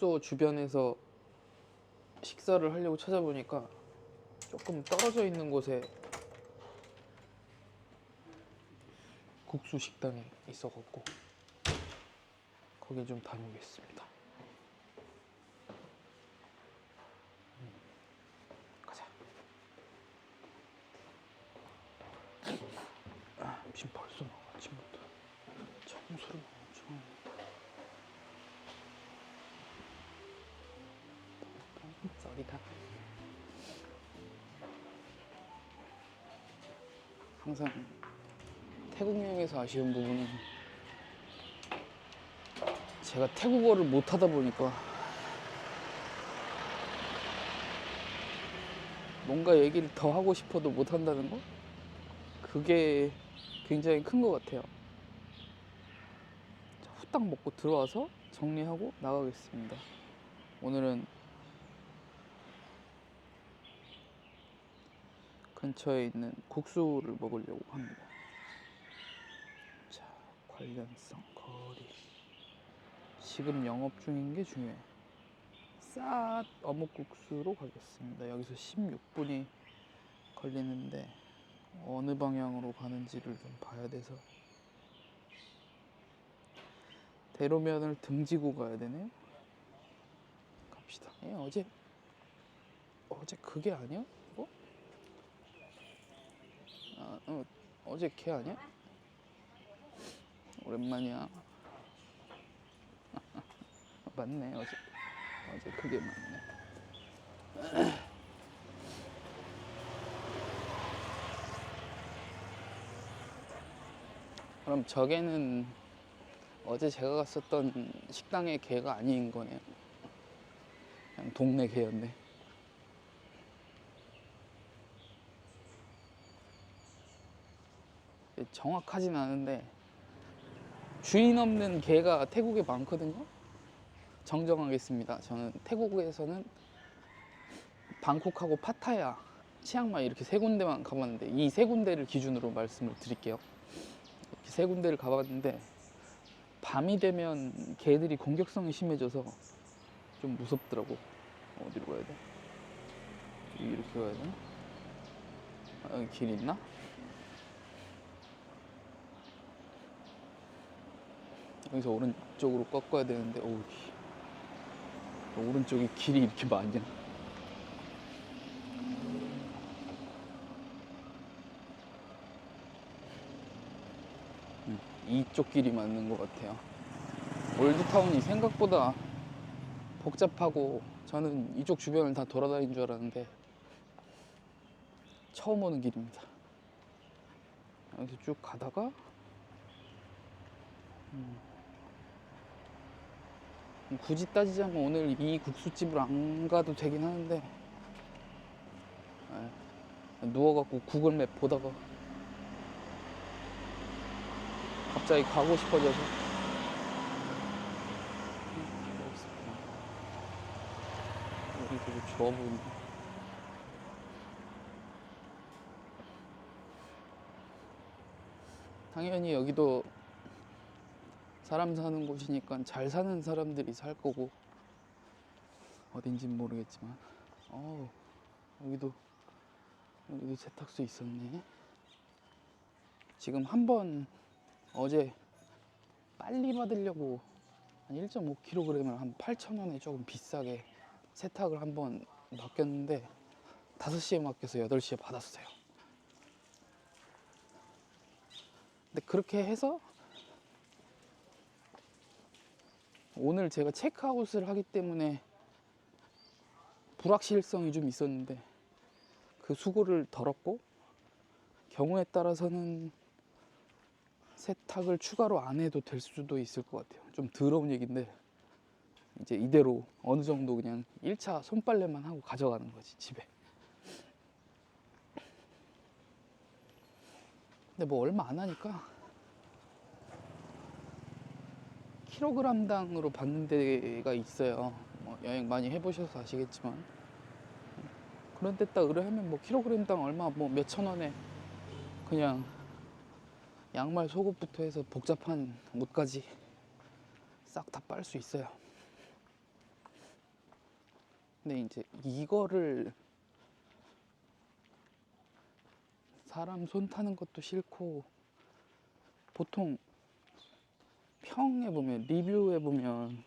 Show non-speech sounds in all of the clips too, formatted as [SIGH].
숙소 주변에서 식사를 하려고 찾아보니까 조금 떨어져 있는 곳에 국수 식당이 있어갖고 거길 좀 다녀오겠습니다. 음, 가자. 아, 지금 벌써 나와 아침부터 청소를 엄청 하네. 썰이다. 항상 태국 여행에서 아쉬운 부분은 제가 태국어를 못 하다 보니까 뭔가 얘기를 더 하고 싶어도 못 한다는 거? 그게 굉장히 큰 것 같아요. 자, 후딱 먹고 들어와서 정리하고 나가겠습니다. 오늘은 근처에 있는 국수를 먹으려고 합니다. 자, 관련성 거리. 지금 영업 중인 게 중요해. 싹 어묵국수로 가겠습니다. 여기서 16분이 걸리는데 어느 방향으로 가는지를 좀 봐야 돼서 대로면을 등지고 가야 되네요. 갑시다. 예, 어제 어제 그게 아니야? 뭐? 아, 어, 어제 걔 아니야? 오랜만이야. 맞네 어제 어제 그게 맞네. 그럼 저게는 어제 제가 갔었던 식당의 개가 아닌 거네요. 그냥 동네 개였네. 정확하진 않은데 주인 없는 개가 태국에 많거든요. 정정하겠습니다. 저는 태국에서는 방콕하고 파타야, 치앙마이 이렇게 세 군데만 가봤는데 이 세 군데를 기준으로 말씀을 드릴게요. 이렇게 세 군데를 가봤는데 밤이 되면 개들이 공격성이 심해져서 좀 무섭더라고. 어디로 가야 돼? 이렇게 가야 되나? 아, 길 있나? 여기서 오른쪽으로 꺾어야 되는데 씨. 오른쪽에 길이 이렇게 많냐 음, 이쪽 길이 맞는 것 같아요. 올드타운이 생각보다 복잡하고 저는 이쪽 주변을 다 돌아다닌 줄 알았는데 처음 오는 길입니다. 여기서 쭉 가다가 굳이 따지자면 오늘 이 국수집을 안 가도 되긴 하는데 예, 누워갖고 구글맵 보다가 갑자기 가고 싶어져서. 여기 되게 좋아 보이네 당연히 여기도 사람 사는 곳이니까 잘 사는 사람들이 살 거고. 어딘진 모르겠지만. 어 여기도 여기도 세탁소 있었네. 지금 한 번 어제 빨리 받으려고 한 1.5kg을 한 8,000원에 조금 비싸게 세탁을 한 번 맡겼는데 5시에 맡겨서 8시에 받았어요. 근데 그렇게 해서 오늘 제가 체크아웃을 하기 때문에 불확실성이 좀 있었는데 그 수고를 덜었고 경우에 따라서는 세탁을 추가로 안 해도 될 수도 있을 것 같아요. 좀 더러운 얘기인데 이제 이대로 어느 정도 그냥 1차 손빨래만 하고 가져가는 거지 집에. 근데 뭐 얼마 안 하니까 킬로그램당으로 받는 데가 있어요. 뭐 여행 많이 해보셔서 아시겠지만 그런 데딱 의뢰하면 뭐 킬로그램당 얼마 뭐 몇천 원에 그냥 양말 속옷부터 해서 복잡한 옷까지 싹 다 빨 수 있어요. 근데 이제 이거를 사람 손 타는 것도 싫고 보통 평에 보면 리뷰에 보면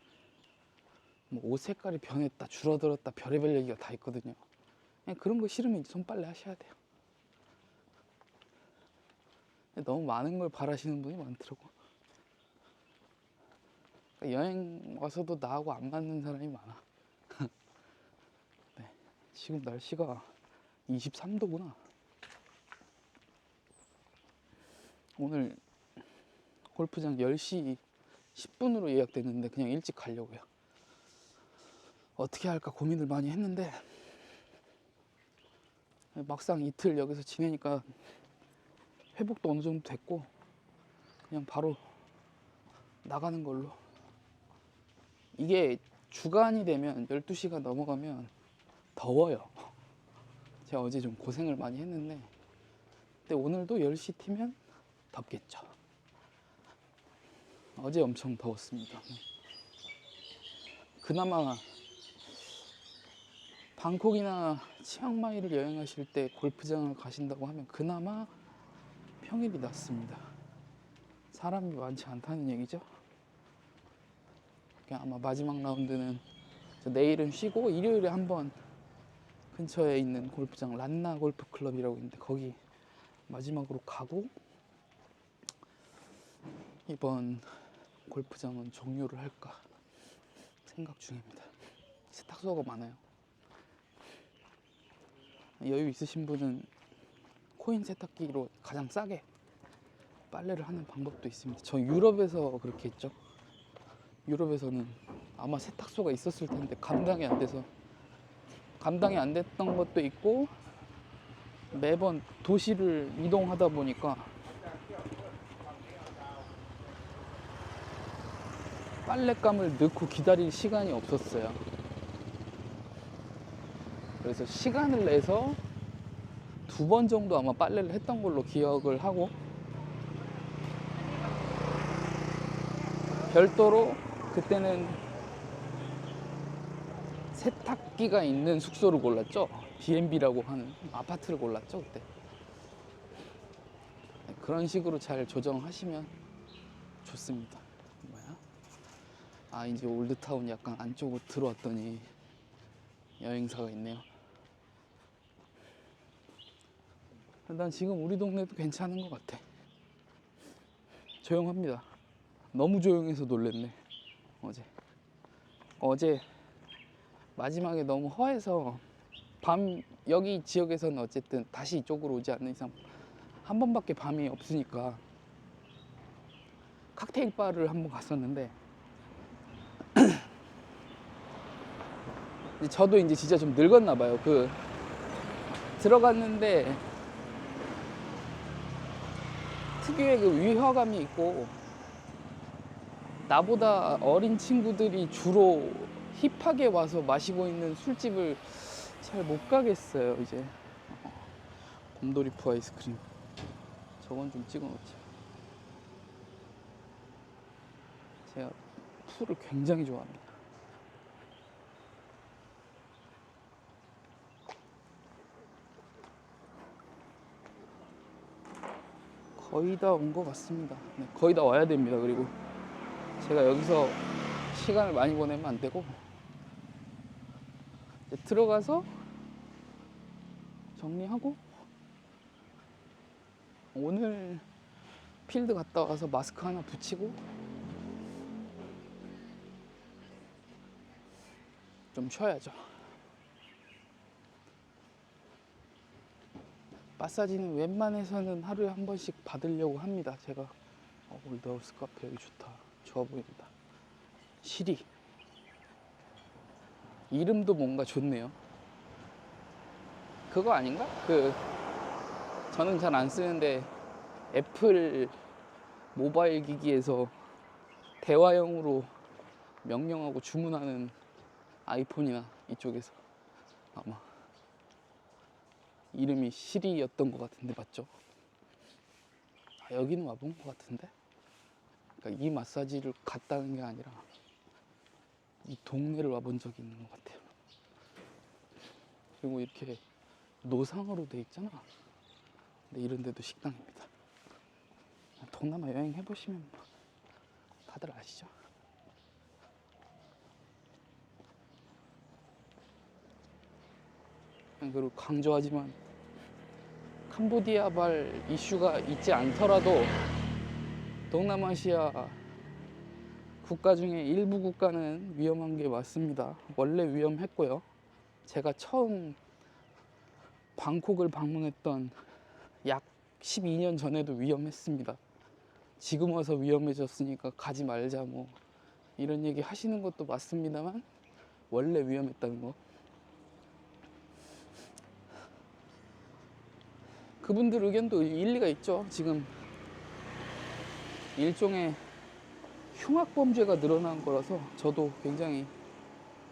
뭐 옷 색깔이 변했다 줄어들었다 별의별 얘기가 다 있거든요. 그냥 그런 거 싫으면 손빨래 하셔야 돼요. 너무 많은 걸 바라시는 분이 많더라고. 그러니까 여행 와서도 나하고 안 맞는 사람이 많아. [LAUGHS] 네, 지금 날씨가 23도구나. 오늘 골프장 10시 10분으로 예약됐는데 그냥 일찍 가려고요. 어떻게 할까 고민을 많이 했는데 막상 이틀 여기서 지내니까 회복도 어느 정도 됐고 그냥 바로 나가는 걸로 이게 주간이 되면 12시가 넘어가면 더워요. 제가 어제 좀 고생을 많이 했는데 근데 오늘도 10시 티면 덥겠죠. 어제 엄청 더웠습니다. 그나마 방콕이나 치앙마이를 여행하실 때 골프장을 가신다고 하면 그나마 평일이 낫습니다. 사람이 많지 않다는 얘기죠. 아마 마지막 라운드는 저 내일은 쉬고 일요일에 한번 근처에 있는 골프장 란나 골프 클럽이라고 있는데 거기 마지막으로 가고 이번 골프장은 종료를 할까 생각 중입니다. 세탁소가 많아요. 여유 있으신 분은 코인 세탁기로 가장 싸게 빨래를 하는 방법도 있습니다. 저 유럽에서 그렇게 했죠. 유럽에서는 아마 세탁소가 있었을 텐데 감당이 안 돼서 감당이 안 됐던 것도 있고 매번 도시를 이동하다 보니까 빨랫감을 넣고 기다릴 시간이 없었어요. 그래서 시간을 내서 두 번 정도 아마 빨래를 했던 걸로 기억을 하고 별도로 그때는 세탁기가 있는 숙소를 골랐죠. B&B라고 하는 아파트를 골랐죠, 그때. 네, 그런 식으로 잘 조정하시면 좋습니다. 아, 이제 올드타운 약간 안쪽으로 들어왔더니 여행사가 있네요. 난 지금 우리 동네도 괜찮은 것 같아. 조용합니다. 너무 조용해서 놀랬네. 어제. 어제 마지막에 너무 허해서 밤 여기 지역에서는 어쨌든 다시 이쪽으로 오지 않는 이상 한 번밖에 밤이 없으니까 칵테일 바를 한 번 갔었는데 이제 저도 이제 진짜 좀 늙었나 봐요. 그 들어갔는데 특유의 그 위화감이 있고 나보다 어린 친구들이 주로 힙하게 와서 마시고 있는 술집을 잘 못 가겠어요 이제. 어, 곰돌이푸 아이스크림. 저건 좀 찍어 놓자. 제가 술을 굉장히 좋아합니다 거의 다 온 것 같습니다 네, 거의 다 와야 됩니다 그리고 제가 여기서 시간을 많이 보내면 안 되고 들어가서 정리하고 오늘 필드 갔다 와서 마스크 하나 붙이고 좀 쉬어야죠. 마사지는 웬만해서는 하루에 한 번씩 받으려고 합니다. 제가 어, 올드하우스 카페 여기 좋다. 좋아 보인다. 시리. 이름도 뭔가 좋네요. 그거 아닌가? 그 저는 잘 안 쓰는데 애플 모바일 기기에서 대화형으로 명령하고 주문하는 아이폰이나 이쪽에서 아마 이름이 시리였던 것 같은데 맞죠? 아, 여기는 와본 것 같은데? 그러니까 이 마사지를 갔다는 게 아니라 이 동네를 와본 적이 있는 것 같아요. 그리고 이렇게 노상으로 돼 있잖아. 근데 이런 데도 식당입니다. 동남아 여행 해보시면 뭐 다들 아시죠? 그리고 강조하지만 캄보디아발 이슈가 있지 않더라도 동남아시아 국가 중에 일부 국가는 위험한 게 맞습니다. 원래 위험했고요. 제가 처음 방콕을 방문했던 약 12년 전에도 위험했습니다. 지금 와서 위험해졌으니까 가지 말자 뭐 이런 얘기 하시는 것도 맞습니다만 원래 위험했다는 거. 그분들 의견도 일리가 있죠. 지금 일종의 흉악 범죄가 늘어난 거라서 저도 굉장히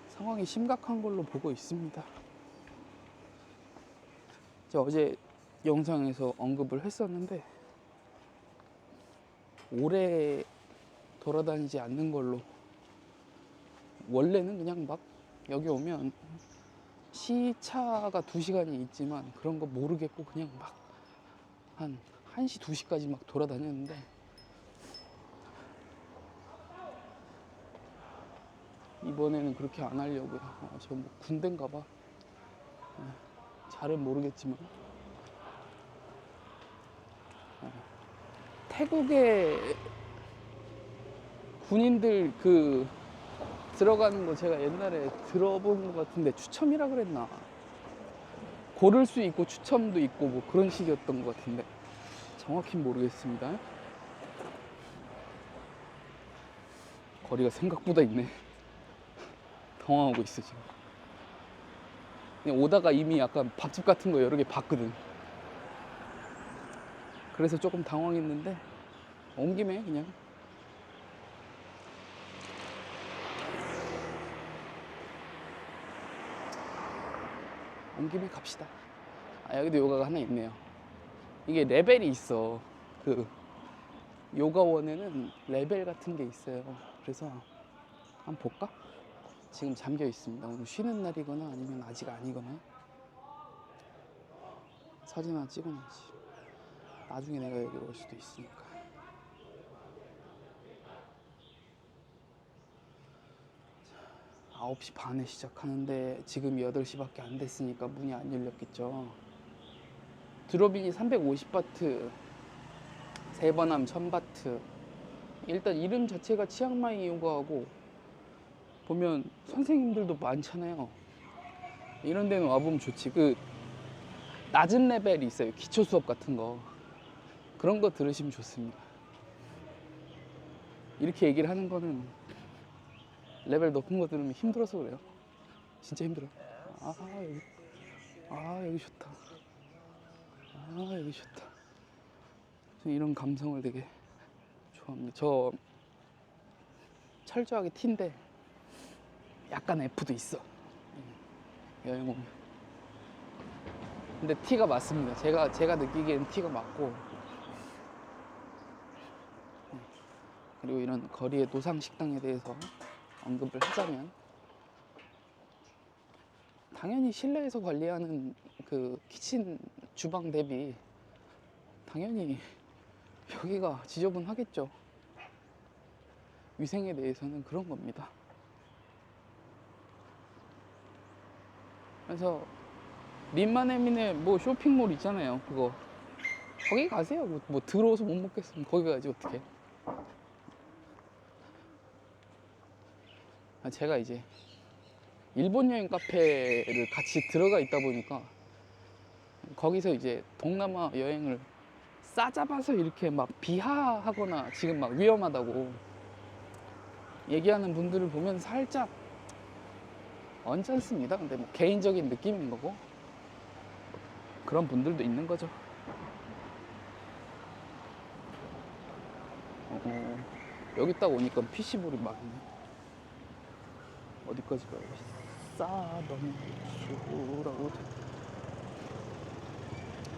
상황이 심각한 걸로 보고 있습니다. 제가 어제 영상에서 언급을 했었는데 오래 돌아다니지 않는 걸로 원래는 그냥 막 여기 오면 시차가 두 시간이 있지만 그런 거 모르겠고 그냥 막 한 1시, 2시까지 막 돌아다녔는데 이번에는 그렇게 안 하려고요. 어, 저뭐 군대인가 봐. 예, 잘은 모르겠지만. 예. 태국의 군인들 그 들어가는 거 제가 옛날에 들어본 것 같은데 추첨이라 그랬나? 고를 수 있고 추첨도 있고 뭐 그런 식이었던 것 같은데 정확히 모르겠습니다. 거리가 생각보다 있네. 당황하고 있어 지금. 오다가 이미 약간 밥집 같은 거 여러 개 봤거든. 그래서 조금 당황했는데 온 김에 그냥 온 김에 갑시다. 아, 여기도 요가가 하나 있네요. 이게 레벨이 있어. 그 요가원에는 레벨 같은 게 있어요. 그래서 한번 볼까? 지금 잠겨 있습니다. 오늘 쉬는 날이거나 아니면 아직 아니거나 사진 하나 찍어놔야지. 나중에 내가 여기 올 수도 있으니까. 9시 반에 시작하는데 지금 8시밖에 안 됐으니까 문이 안 열렸겠죠. 드롭인이 350바트, 세번 하면 1000바트. 일단 이름 자체가 치앙마이 요가하고 보면 선생님들도 많잖아요. 이런 데는 와보면 좋지. 그 낮은 레벨이 있어요. 기초 수업 같은 거. 그런 거 들으시면 좋습니다. 이렇게 얘기를 하는 거는 레벨 높은 거 들으면 힘들어서 그래요. 진짜 힘들어. 아 여기, 아 여기 좋다. 아 여기 좋다. 이런 감성을 되게 좋아합니다. 저 철저하게 T인데 약간 F도 있어. 여행 오면. 근데 T가 맞습니다. 제가 제가 느끼기엔 T가 맞고. 그리고 이런 거리의 노상 식당에 대해서 언급을 하자면 당연히 실내에서 관리하는 그 키친 주방 대비 당연히 여기가 지저분하겠죠. 위생에 대해서는 그런 겁니다. 그래서 민마네민에 뭐 쇼핑몰 있잖아요. 그거 거기 가세요. 뭐, 뭐 들어오서 못 먹겠으면 거기 가야지 어떻게? 아, 제가 이제 일본 여행 카페를 같이 들어가 있다 보니까 거기서 이제 동남아 여행을 싸잡아서 이렇게 막 비하하거나 지금 막 위험하다고 얘기하는 분들을 보면 살짝 언짢습니다. 근데 뭐 개인적인 느낌인 거고 그런 분들도 있는 거죠. 어, 여기 딱 오니까 PC볼이 막 있네. 어디까지 가야 돼? 싸던 수라고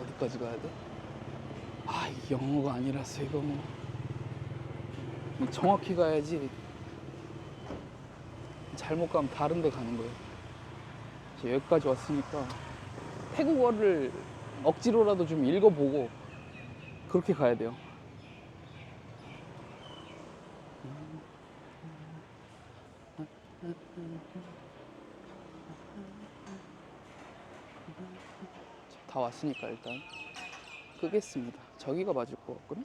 어디까지 가야 돼? 아, 영어가 아니라서 이거 뭐 정확히 가야지 잘못 가면 다른 데 가는 거예요. 여기까지 왔으니까 태국어를 억지로라도 좀 읽어보고 그렇게 가야 돼요. 다 왔으니까 일단 끄겠습니다. 저기가 맞을 것 같거든.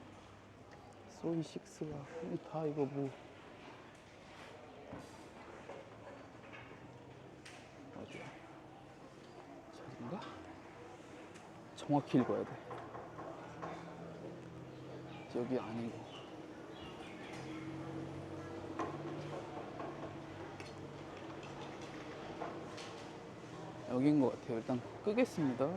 소이식스가 다 이거 뭐 어디야? 저긴가? 정확히 읽어야 돼. 여기 아니고. 여긴 것 같아요. 일단 끄겠습니다.